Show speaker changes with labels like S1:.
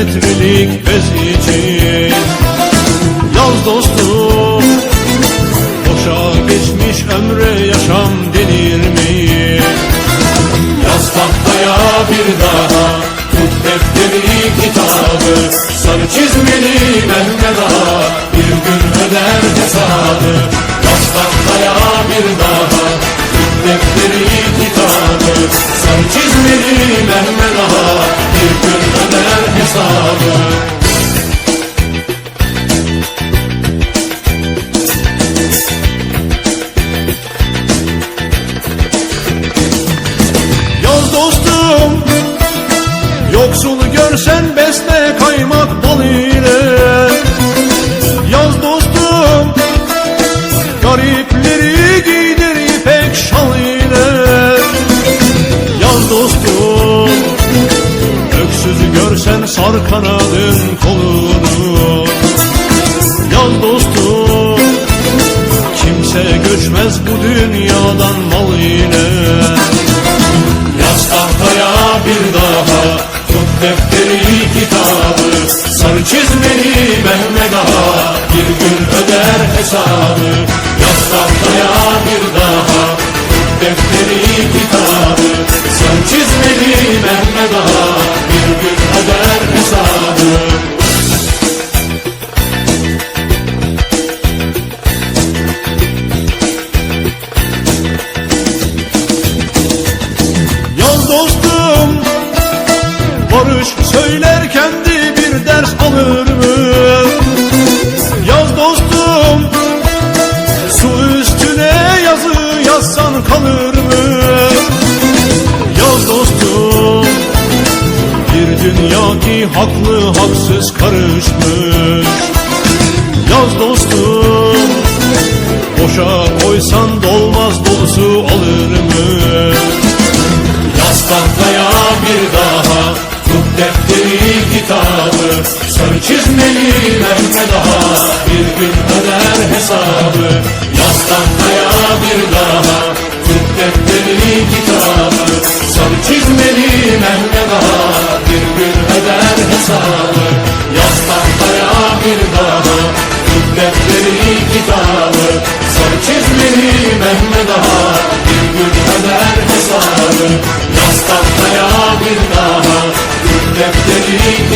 S1: metrelik bez Yaz dostum Boşa geçmiş ömre yaşam denir mi? Yaz tahtaya bir daha Tut defteri kitabı Sarı çizmeli Mehmet Ağa Bir gün öder hesabı Yaz tahtaya bir daha Tut defteri Sarı çizmeli Mehmet Ağa Bir gün öder hesabı Yaz dostum Yoksulu görsen besle kaymak bal kanadın kolunu. Yaz dostum Kimse göçmez bu dünyadan mal ile Yaz tahtaya bir daha Tut defteri kitabı. Sarı çizmeli Mehmet Ağa Bir gün öder hesabı. Yaz tahtaya bir daha Tut defteri söyler kendi bir ders alır mı? Yaz dostum Su üstüne yazı yazsan kalır mı? Yaz dostum Bir dünya ki haklı haksız karışmış Yaz dostum Boşa koysan dolmaz dolusu alır mı? Yaz tahtaya bir daha defteri kitabı Sön çizmeli merke daha Bir gün öder hesabı. Yastan kaya bir daha Türk defteri kitabı Sön çizmeli merke daha Bir gün öder hesabı. Yastan kaya bir daha Türk defteri kitabı defteri